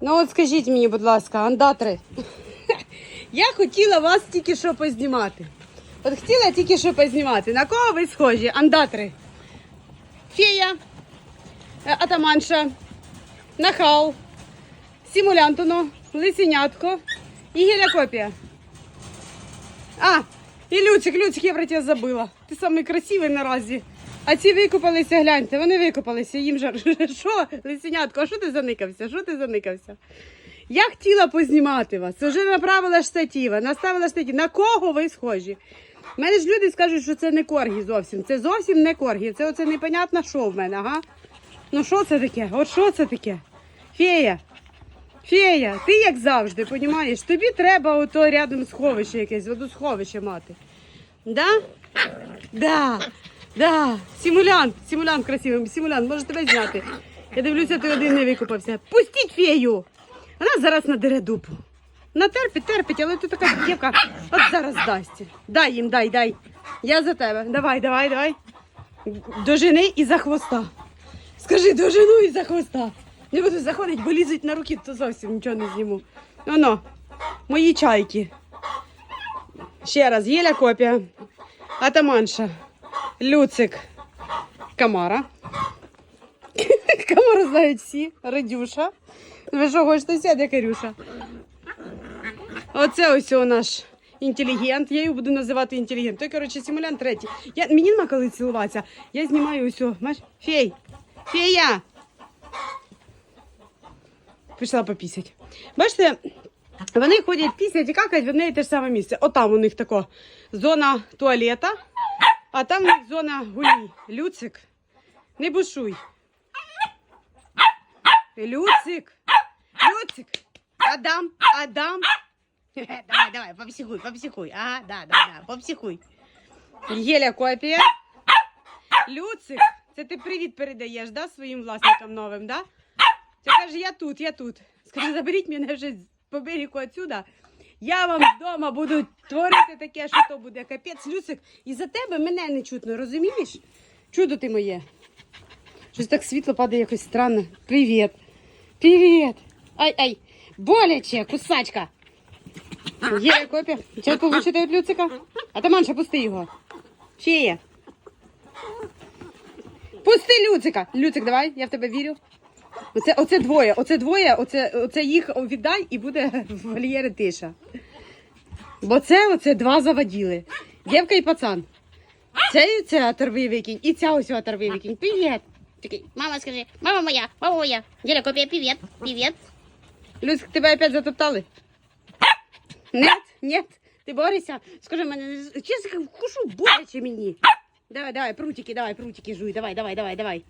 Ну от скажіть мені, будь ласка, андатри. Я хотіла вас тільки що познімати. От хотіла тільки що познімати. На кого ви схожі? Андатри? Фея, е, атаманша, нахал, симулянтуно, лисенятко і гелякопія. А, і Люцик, Люцик, я про тебе забыла. Ти самий красивий наразі. А ці викопалися, гляньте, вони викопалися, їм же. Що, лисенятко, а що ти заникався? Що ти заникався? Я хотіла познімати вас. Вже направила штатива, наставила штатив. На кого ви схожі? У мене ж люди скажуть, що це не коргі зовсім. Це зовсім не коргі. Це оце непонятно, що в мене, ага. Ну що це таке? От що це таке? Фея. Фея, ти як завжди, понімаєш? Тобі треба ото рядом сховище якесь, водосховище мати. Да? Да. Да. Симулянт, симулянт красивий, симулянт, може тебе зняти. Я дивлюся, ти один не викупався. Пустіть фею! Вона зараз надере дупу. Вона терпить, але ти така дівка, от зараз дасть. Дай їм, дай, дай. Я за тебе. Давай, давай, давай. Дожени і за хвоста. Скажи, дожену і за хвоста. Не буду заходити, бо лізуть на руки, то зовсім нічого не зніму. Оно, мої чайки. Ще раз, Єля копія, атаманша, Люцик, Камара. Камару знають всі, Радюша. Ви що хочете сяде, Карюша? Оце ось о наш інтелігент. Я його буду називати інтелігент. Той, коротше, симулянт третій. Я, мені нема коли цілуватися. Я знімаю ось, о, фей. Фея! Пішла попісять. Бачите, вони ходять пісять і какають в одне і те ж саме місце. Отам у них тако зона туалета, а там зона гулі. Люцик, не бушуй. Люцик, Люцик, Адам, Адам. Давай, давай, попсихуй, попсихуй. Ага, да, да, да, попсихуй. Єля копія. Люцик, це ти привіт передаєш, да, своїм власникам новим, да? Це каже, я тут, я тут. Скажи, заберіть мене вже по берегу отсюда. Я вам вдома буду творити таке, що то буде капець, Люцик. І за тебе мене не чутно, розумієш? Чудо ти моє. Щось так світло падає якось странно. Привіт. Привіт. Ай, ай. Боляче, кусачка. Є копія. Зараз получите від Люцика. Атаманша, пусти його. Фея. Пусти Люцика. Люцик, давай, я в тебе вірю. Оце, оце двоє, оце двоє, оце, оце їх віддай і буде в вольєри тиша. Бо це оце два заводіли. Дівка і пацан. Це і це оторвий викинь, і ця ось оторвий викинь. Привіт. Мама, скажи, мама моя, мама моя. Діля копія, привіт, привіт. Люцик, тебе опять затоптали? Нет, нет. Ти борешся? Скажи мене, чесно, кушу боляче мені. Давай, давай, прутики, давай, прутики жуй, давай, давай, давай, давай.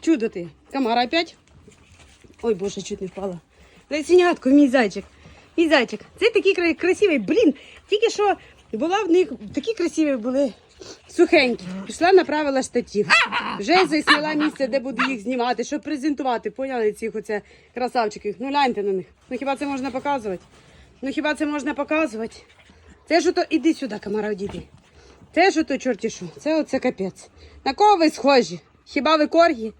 Чудо ти. Комара опять? Ой, боже, чуть не впала. Лисенятко, мій зайчик. Мій зайчик. Це такий кра- красивий, блін. Тільки що була в них, такі красиві були сухенькі. Пішла, направила штатів. Вже засняла місце, де буду їх знімати, щоб презентувати. Поняли цих оце красавчиків. Ну гляньте на них. Ну хіба це можна показувати? Ну хіба це можна показувати? Це ж ото, іди сюди, камара, одійди. Це ж ото чорті що. Це оце капець. На кого ви схожі? Хіба ви коргі?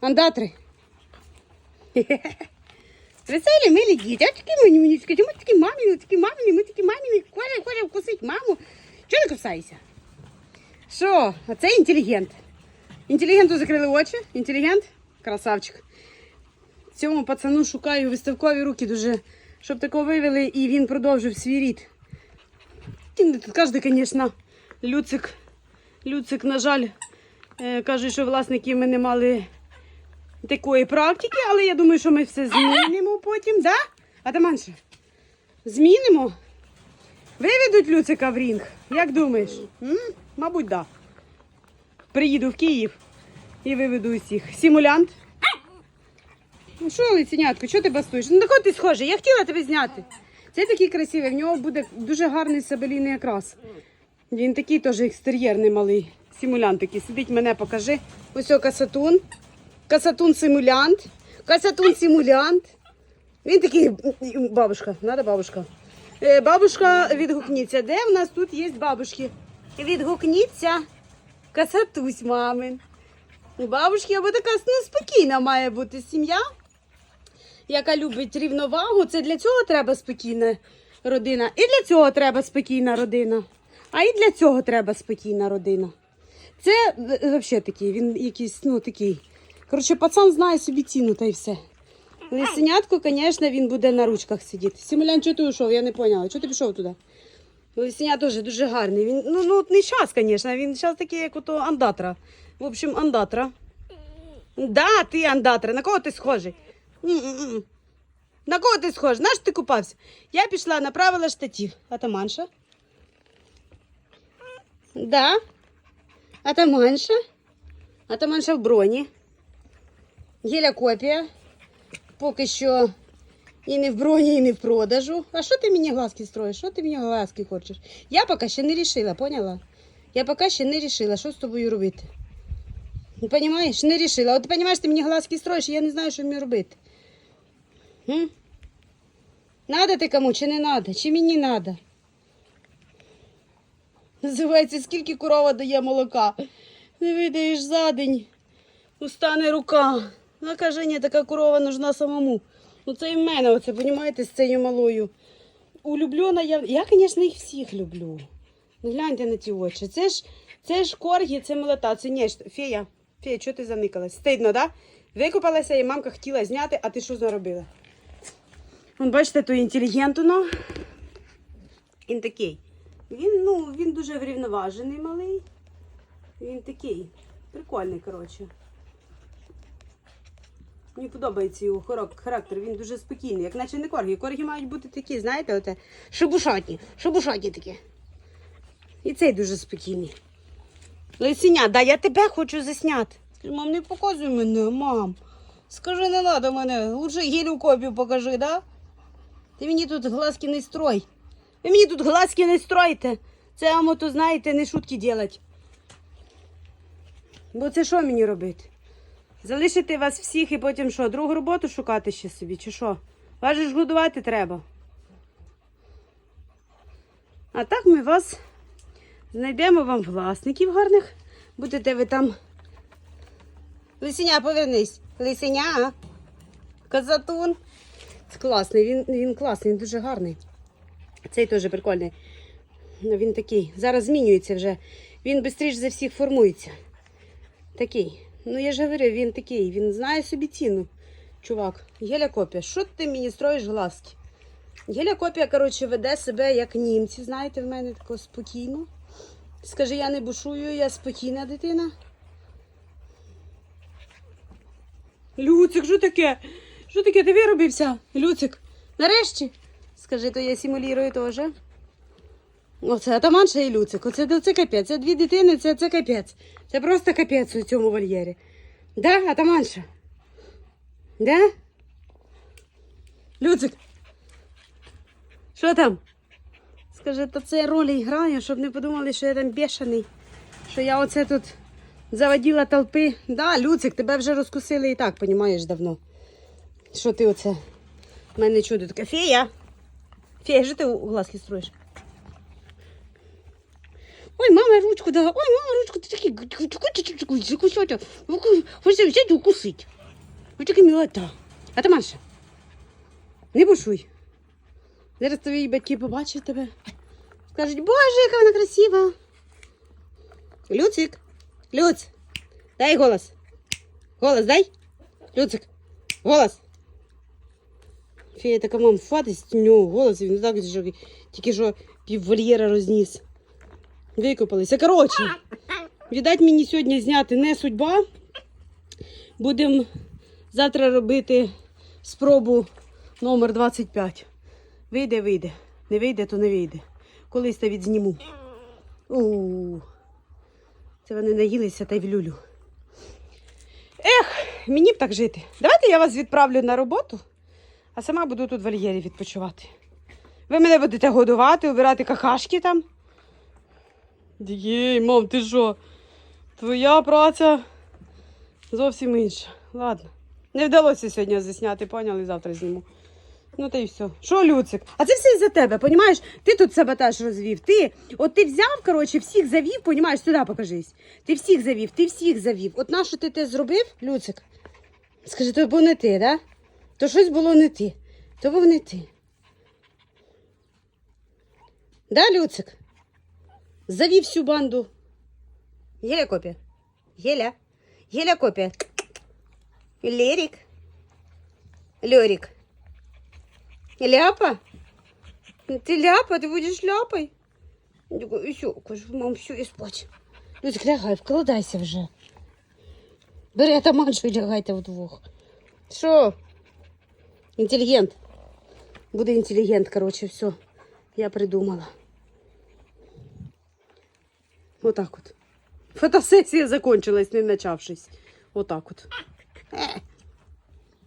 Андатри? Веселі, милі діти. Мені мені скажіть, ми такі маміни, такі маміни, ми такі маміни, Коля, Коля, вкусить маму. Чого не кусаєшся? Що? А це інтелігент. Інтелігенту закрили очі. Інтелігент? Красавчик. Цьому пацану шукаю виставкові руки дуже, щоб такого вивели і він продовжив свій рід. Тут кожен, звісно, Люцик. Люцик, на жаль, е, каже, що власники ми не мали такої практики, але я думаю, що ми все змінимо потім, да? Атаманше, змінимо? Виведуть Люцика в рінг? Як думаєш? М? Мабуть, да. Приїду в Київ і виведу усіх. Симулянт. Ну що, лиценятко, що ти бастуєш? Ну на кого ти схожий? Я хотіла тебе зняти. Це такий красивий, в нього буде дуже гарний сабелійний окрас. Він такий теж екстер'єрний малий. Симулянт такий. Сидить, мене покажи. Ось о касатун. Касатун симулянт. Касатун симулянт. Він такий, бабушка, надо бабушка. Е, Бабушка, відгукніться. Де в нас тут є бабушки? Відгукніться. Касатусь, мамин. У бабушки або така ну, спокійна має бути сім'я. яка любить рівновагу, це для цього треба спокійна родина. І для цього треба спокійна родина. А і для цього треба спокійна родина. Це взагалі такий, він якийсь, ну такий. Коротше, пацан знає собі ціну та й все. Лисенятко, звісно, він буде на ручках сидіти. Сімулян, чого ти йшов? Я не поняла. Чого ти пішов туди? Лисеня теж дуже гарний. Він, ну, ну, не час, звісно, він зараз такий, як ото андатра. В общем, андатра. Да, ти андатра. На кого ти схожий? М-м-м. На кого ти схожий? Наш ти купався? Я пішла, направила штатив. Атаманша? Да. Атаманша? Атаманша в броні. Геля копія. Поки що і не в броні, і не в продажу. А що ти мені глазки строїш? Що ти мені глазки хочеш? Я поки ще не рішила, поняла? Я поки ще не рішила, що з тобою робити. Понімаєш? Не рішила. От ти розумієш, ти мені глазки строїш, я не знаю, що мені робити. М? Надо ти кому чи не надо? Чи мені надо? Називається, скільки корова дає молока. Не видаєш за день. Устане рука. Вона каже, ні, така корова нужна самому. Ну це і в мене, оце, понімаєте, з цією малою. Улюблена я. Я, звісно, їх всіх люблю. Ну гляньте на ті очі. Це ж, це ж коргі, це молота, це ні. Фея, Фея, чого ти заникалась? Стидно, да? Викопалася і мамка хотіла зняти, а ти що заробила? Вон, бачите, то інтелігентно. Він такий. Він, ну, він дуже врівноважений малий. Він такий. Прикольний, коротше. Мені подобається його характер, він дуже спокійний, як наче не коргі. Коргі мають бути такі, знаєте, оте, шебушатні, шебушатні такі. І цей дуже спокійний. Лисеня, да, я тебе хочу засняти. Мам, не показуй мене, мам. Скажи, не треба мене. Лучше гілю копію покажи, да? Ти мені тут глазки не строй. Ви мені тут глазки не стройте. Це вам ото, знаєте, не шутки делать. Бо це що мені робити? Залишити вас всіх і потім що, другу роботу шукати ще собі, чи що? Вас же ж годувати треба. А так ми вас знайдемо вам власників гарних. Будете ви там. Лисеня, повернись. Лисеня. Казатун. Це класний, він, він класний, він дуже гарний. Цей теж прикольний. Ну, Він такий. Зараз змінюється вже. Він швидше за всіх формується. Такий. Ну я ж говорю, він такий, він знає собі ціну. Чувак, Геля Копія, що ти мені строїш глазки? Геля Копія, коротше, веде себе як німці, знаєте, в мене тако спокійно. Скажи, я не бушую, я спокійна дитина. Люцик, що таке? Що таке? Ти виробився? Люцик, нарешті? Скажи, то я симулюю теж. Оце атаманша і Люцик. Оце, це капець. Це дві дитини, це, це капець. Це просто капець у цьому вольєрі. Да, атаманша? Да? Люцик? Що там? Скажи, то це ролі граю, щоб не подумали, що я там бешений. Що я оце тут заводила толпи. Да, Люцик, тебе вже розкусили і так, понімаєш, давно. Що ти оце? В мене чудо таке. Фея! Фея, що ти у глазки строїш? Ой, мама, ручку дала. Ой, мама, ручку, ти такий кусочок. Хочеться взяти і укусити. Ось така милота. А ти Маша, не бушуй. Зараз твої батьки побачать тебе. Скажуть, боже, яка вона красива. Люцик, Люц, дай голос. Голос дай. Люцик, голос. Фея така мам фатись, у нього голос, він так тільки що пів вольєра розніс. Викопалися. Коротше, віддать мені сьогодні зняти не судьба. Будемо завтра робити спробу номер 25. Вийде, вийде. Не вийде, то не вийде. Колись та відзніму. У. Це вони наїлися та й в люлю. Ех, мені б так жити. Давайте я вас відправлю на роботу, а сама буду тут в вольєрі відпочивати. Ви мене будете годувати, убирати какашки там. Єй, мам, ти що? Твоя праця зовсім інша. Ладно. Не вдалося сьогодні засняти, поняли, завтра зніму. Ну та й все. Що, Люцик? А це все із-за тебе, понімаєш? Ти тут саботаж розвів. Ти, от ти взяв, коротше, всіх завів, понімаєш, сюди покажись. Ти всіх завів, ти всіх завів. От на що ти те зробив, Люцик? Скажи, то бо не ти, да? То щось було не ти. То був не ти. Да, Люцик? Завів всю банду. Єля копія. Єля. Єля копія. Лерик. Лерик. Ляпа? Ты ляпа, ты будешь ляпой? Все, кажу, мам, все, і спать. Люцик, лягай, вкладайся вже. Бери атаманшу і лягайте вдвох. Що? Інтелігент. Буде інтелігент, коротше, все. Я придумала. Отак от. Фотосесія закончилась, не начавшись. Отак от. Е,